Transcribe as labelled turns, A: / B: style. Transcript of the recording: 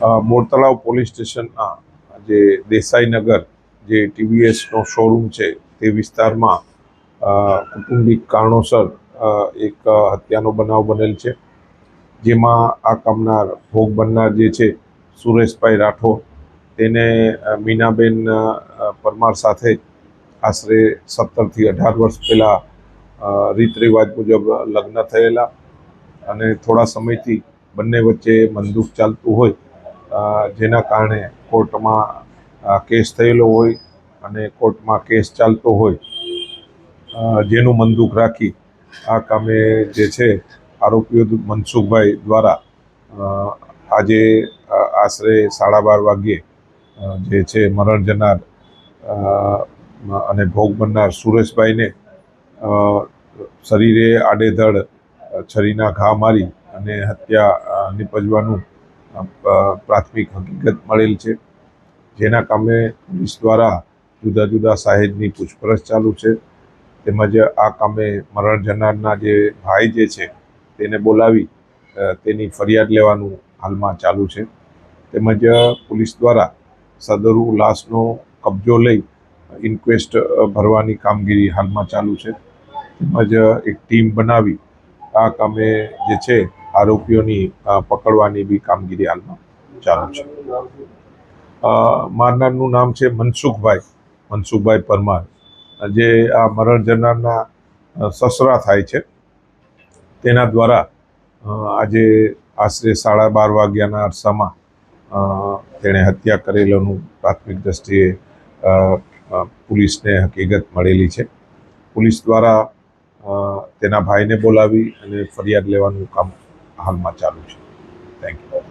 A: Mortalav police સ્ટેશનના જે દેસાઈનગર જે ટીવીએસનો શોરૂમ છે તે વિસ્તારમાં કુટુંબિક કારણોસર એક હત્યાનો બનાવ બનેલ છે. જેમાં આ કામનાર ભોગ બનનાર જે છે સુરેશભાઈ રાઠોડ, તેને મીનાબેન પરમાર સાથે આશરે સત્તરથી અઢાર વર્ષ પહેલાં રીત રિવાજ મુજબ લગ્ન થયેલા અને થોડા સમયથી બંને વચ્ચે મંદુક ચાલતું હોય જેના કારણે કોર્ટમાં કેસ થયેલો હોય અને કોર્ટમાં કેસ ચાલતો હોય જેનું મનદુખ રાખી આ કામે જે છે આરોપીઓ મનસુખભાઈ દ્વારા આજે આશરે સાડા બાર વાગ્યે જે છે મરણ જનાર અને ભોગ બનનાર સુરેશભાઈને શરીરે આડેધડ છરીના ઘા મારી અને હત્યા નિપજવાનું પ્રાથમિક હકીકત મળેલ છે. જેના કામે પોલીસ દ્વારા જુદા જુદા સાહેબની પૂછપરછ ચાલુ છે. તેમજ આ કામે મરણ જનારના જે ભાઈ જે છે, તેને બોલાવી તેની ફરિયાદ લેવાનું હાલમાં ચાલુ છે. તેમજ પોલીસ દ્વારા સદરુ લાશનો કબજો લઈ ઇન્ક્વેસ્ટ ભરવાની કામગીરી હાલમાં ચાલુ છે. તેમજ એક ટીમ બનાવી આ કામે જે છે આરોપીઓની પકડવાની બી કામગીરી હાલમાં ચાલુ છે. મારનારનું નામ છે મનસુખભાઈ મનસુખભાઈ પરમાર. જે આ મરણ જનારના સસરા થાય છે. તેના દ્વારા આજે આશરે સાડા બાર વાગ્યાના અરસામાં તેણે હત્યા કરેલોનું પ્રાથમિક દ્રષ્ટિએ પોલીસને હકીકત મળેલી છે. પોલીસ દ્વારા તેના ભાઈને બોલાવી અને ફરિયાદ લેવાનું કામ હાલમાં ચાલુ છે. Thank you